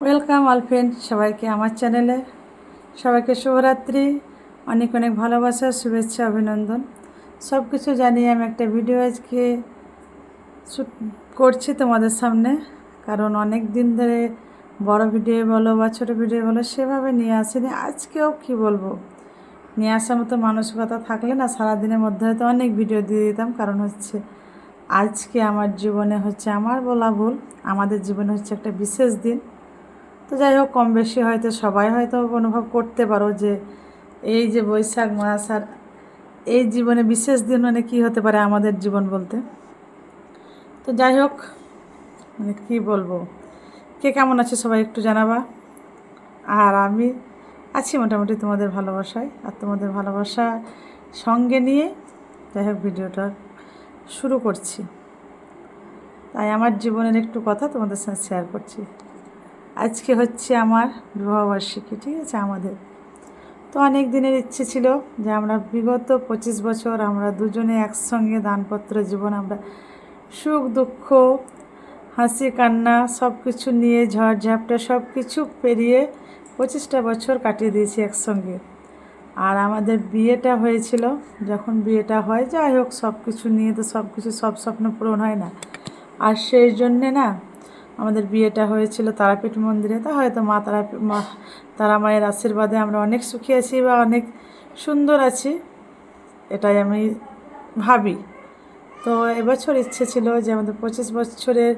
Welcome all friend সবাইকে আমার চ্যানেলে সবাইকে শুভরাত্রি, অনেক অনেক ভালোবাসা, শুভেচ্ছা, অভিনন্দন। সব কিছু জানিয়ে আমি একটা ভিডিও আজকে শ্যুট করছি তোমাদের সামনে। কারণ অনেক দিন ধরে বড় ভিডিও বলো বা ছোটো ভিডিও বলো, সেভাবে নিয়ে আসিনি। আজকেও কি বলব? নিয়ে আসার মতো মানসিকতা থাকলে না, সারাদিনের মধ্যে হয়তো অনেক ভিডিও দিয়ে দিতাম। কারণ হচ্ছে আজকে আমার জীবনে হচ্ছে আমার বলা ভুল। আমাদের জীবনে হচ্ছে একটা বিশেষ দিন। তো যাই হোক, কম বেশি হয়তো সবাই হয়তো অনুভব করতে পারো যে এই যে বৈশাখ মাস আর এই জীবনে বিশেষ দিন মানে কী হতে পারে আমাদের জীবন বলতে? তো যাই হোক মানে কী বলব? কে কেমন আছে সবাই একটু জানাবা। আর আমি আছি মোটামুটি তোমাদের ভালোবাসায় আর তোমাদের ভালোবাসা সঙ্গে নিয়ে যাই হোক, ভিডিওটা শুরু করছি। তাই আমার জীবনের একটু কথা তোমাদের সাথে শেয়ার করছি। আজকে হচ্ছে আমার বিবাহবার্ষিকী, ঠিক আছে, আমাদের। তো অনেক দিনের ইচ্ছে ছিল যে আমরা বিগত পঁচিশ বছর আমরা দুজনে একসঙ্গে দানপত্র জীবন, আমরা সুখ, দুঃখ, হাসি, কান্না সব কিছু নিয়ে ঝড় ঝাপটা সব কিছু পেরিয়ে পঁচিশটা বছর কাটিয়ে দিয়েছি একসঙ্গে। আর আমাদের বিয়েটা হয়েছিল, যখন বিয়েটা হয়, যাই হোক সব কিছু নিয়ে তো সব কিছু সব স্বপ্ন পূরণ হয় না। আর সেই জন্যে না আমাদের বিয়েটা হয়েছিল তারাপীঠ মন্দিরে। তা হয়তো মা তারা মা তারা মায়ের আশীর্বাদে আমরা অনেক সুখী আছি বা অনেক সুন্দর আছি, এটাই আমি ভাবি। তো এবছর ইচ্ছে ছিল যে আমাদের পঁচিশ বছরের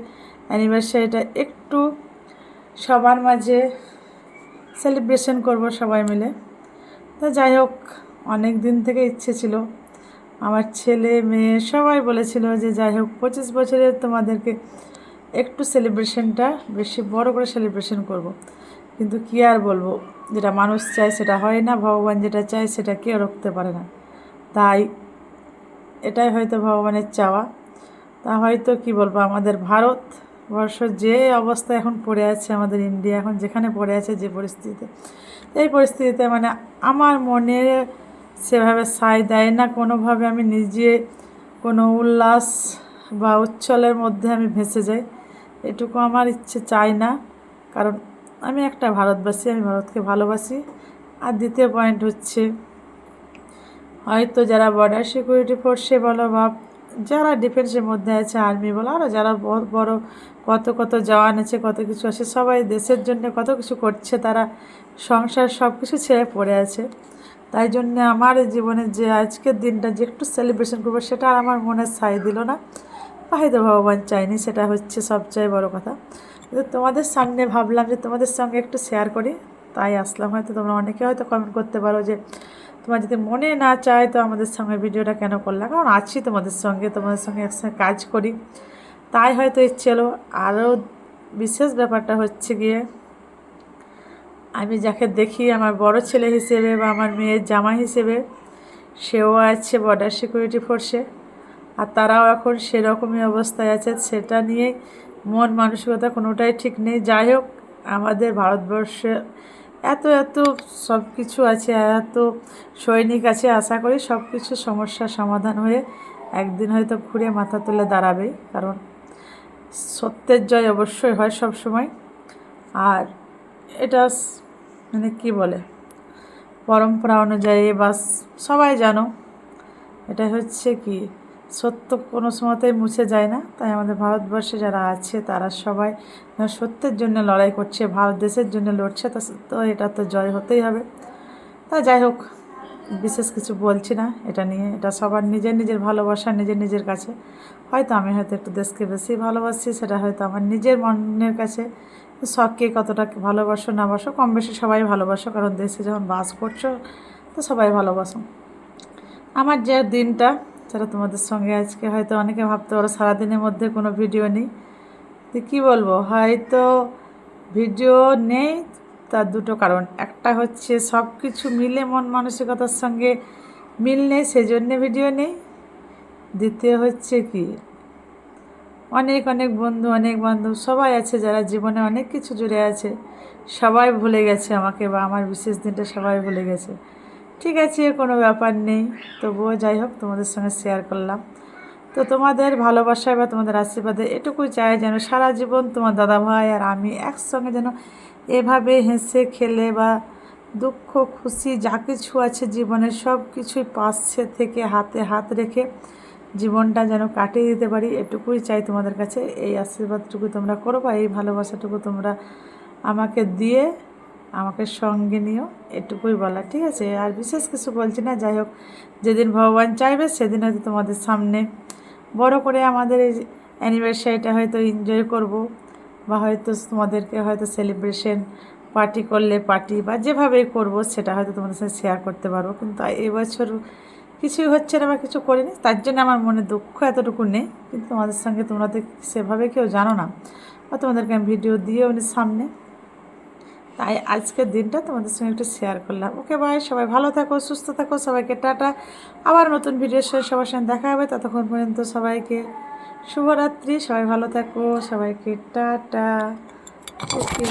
অ্যানিভার্সারিটা একটু সবার মাঝে সেলিব্রেশন করব সবাই মিলে। তো যাই হোক, অনেক দিন থেকে ইচ্ছে ছিল। আমার ছেলে, মেয়ে সবাই বলেছিল যে যাই হোক, পঁচিশ বছরের তোমাদেরকে একটু সেলিব্রেশনটা বেশি, বড় করে সেলিব্রেশন করব। কিন্তু কী আর বলব, যেটা মানুষ চায় সেটা হয় না, ভগবান যেটা চায় সেটা কেউ রাখতে পারে না। তাই এটাই হয়তো ভগবানের চাওয়া। তা হয়তো কি বলব, আমাদের ভারত বর্ষ যে অবস্থা এখন পড়ে আছে, আমাদের ইন্ডিয়া এখন যেখানে পড়ে আছে যে পরিস্থিতিতে, এই পরিস্থিতিতে মানে আমার মনে সেভাবে সায় দেয় না। কোনোভাবে আমি নিজে কোনো উল্লাস বা উচ্ছলের মধ্যে আমি ভেসে যাই। এটুকু আমার ইচ্ছে চাই না। কারণ আমি একটা ভারতবাসী, আমি ভারতকে ভালোবাসি। আর দ্বিতীয় পয়েন্ট হচ্ছে, হয়তো যারা বর্ডার সিকিউরিটি ফোর্সে বলো বা যারা ডিফেন্সের মধ্যে আছে আর্মি বলো আরও যারা বড় বড় কত কত জওয়ান আছে, কত কিছু আছে, সবাই দেশের জন্য কত কিছু করছে, তারা সংসার সব কিছু ছেড়ে পড়ে আছে। তাই জন্য আমার জীবনে যে আজকের দিনটা যে একটু সেলিব্রেশন করব, সেটা আর আমার মনে সাই দিল না। হয়তো ভগবান চায়নি সেটা হচ্ছে সবচেয়ে বড় কথা। কিন্তু তোমাদের সামনে ভাবলাম যে তোমাদের সঙ্গে একটু শেয়ার করি, তাই আসলাম। হয়তো তোমরা অনেকে হয়তো কমেন্ট করতে পারো যে, তোমার যদি মনে না চায় তো আমাদের সঙ্গে ভিডিওটা কেন করলাম কারণ আছি তোমাদের সঙ্গে তোমাদের সঙ্গে একসঙ্গে কাজ করি। তাই হয়তো ইচ্ছে হলো আরও বিশেষ ব্যাপারটা হচ্ছে গিয়ে, আমি যাকে দেখি, আমার বড় ছেলে হিসেবে বা আমার মেয়ের জামা হিসেবে, সেও আছে বর্ডার সিকিউরিটি ফোর্সে আর তারাও এখন সেরকমই অবস্থায় আছে, সেটা নিয়ে মন মানসিকতা কোনোটাই ঠিক নেই। যাই হোক, আমাদের ভারতবর্ষে এত এত সব কিছু আছে, এত সৈনিক আছে, আশা করি সব কিছু সমস্যার সমাধান হয়ে একদিন হয়তো ঘুরে মাথা তুলে দাঁড়াবেই, কারণ সত্যের জয় অবশ্যই হয় সব সময়। আর এটা মানে কি বলে, পরম্পরা অনুযায়ী বা সবাই জানো, এটা হচ্ছে কি সত্য কোনো সময়তেই মুছে যায় না। তাই আমাদের ভারতবর্ষে যারা আছে, তারা সবাই সত্যের জন্য লড়াই করছে, ভারত দেশের জন্য লড়ছে, তা তো এটা তো জয় হতেই হবে। তা যাই হোক, বিশেষ কিছু বলছি না, এটা নিয়ে, এটা সবার নিজের নিজের ভালোবাসা, নিজের নিজের কাছে। হয়তো আমি হয়তো একটু দেশকে বেশি ভালোবাসি, সেটা হয়তো আমার নিজের মনের কাছে। শখকে কতটা ভালোবাসো, না বাসো কম বেশি সবাই ভালোবাসো, কারণ দেশে যখন বাস করছ, তো সবাই ভালোবাসো। আমার যে দিনটা সেটা তোমাদের সঙ্গে আজকে, হয়তো অনেকে ভাবতে পারো সারাদিনের মধ্যে কোনো ভিডিও নেই। তো কী বলব, হয়তো ভিডিও নেই, তার দুটো কারণ। একটা হচ্ছে সব কিছু মিলে মন মানসিকতার সঙ্গে মিল নেই, সেজন্যে ভিডিও নেই। দ্বিতীয় হচ্ছে কি, অনেক অনেক বন্ধু, অনেক বান্ধব সবাই আছে যারা জীবনে অনেক কিছু জুড়ে আছে। সবাই ভুলে গেছে আমাকে বা আমার বিশেষ দিনটা সবাই ভুলে গেছে। ঠিক আছে, কোনো ব্যাপার নেই। তবুও যাই হোক, তোমাদের সঙ্গে শেয়ার করলাম। তো তোমাদের ভালোবাসায় বা তোমাদের আশীর্বাদে এটুকুই চাই যেন সারা জীবন তোমার দাদা ভাই আর আমি একসঙ্গে যেন এভাবে হেসে খেলে বা দুঃখ, খুশি যা কিছু আছে জীবনের সব কিছুই পাশে থেকে হাতে হাত রেখে জীবনটা যেন কাটিয়ে দিতে পারি, এটুকুই চাই তোমাদের কাছে। এই আশীর্বাদটুকু তোমরা করো বা এই ভালোবাসাটুকু তোমরা আমাকে দিয়ে আমাকে সঙ্গে নিও, এটুকুই বলা ঠিক আছে? আর বিশেষ কিছু বলছি না, যাই হোক, যেদিন ভগবান চাইবে, সেদিন হয়তো তোমাদের সামনে বড় করে আমাদের এই অ্যানিভার্সারিটা হয়তো এনজয় করব, বা হয়তো তোমাদেরকে হয়তো সেলিব্রেশন পার্টি করলে পার্টি বা যেভাবেই করব, সেটা হয়তো তোমাদের সাথে শেয়ার করতে পারব। কিন্তু এবছর কিছুই হচ্ছে না, বা কিছু করিনি, তার জন্য আমার মনে দুঃখ এতটুকু নেই, কিন্তু তোমাদের সঙ্গে তোমরা তো সেভাবে কেউ জানো না, বা তোমাদেরকে আমি ভিডিও দিয়ে উনি সামনে। তাই আজকের দিনটা তোমাদের সঙ্গে একটু শেয়ার করলাম। ওকে ভাই সবাই ভালো থাকো, সুস্থ থাকো, সবাইকে টাটা। আবার নতুন ভিডিওর সঙ্গে সবার সঙ্গে দেখা হবে, ততক্ষণ পর্যন্ত সবাইকে শুভরাত্রি, সবাই ভালো থাকো, সবাইকে টাটা। ওকে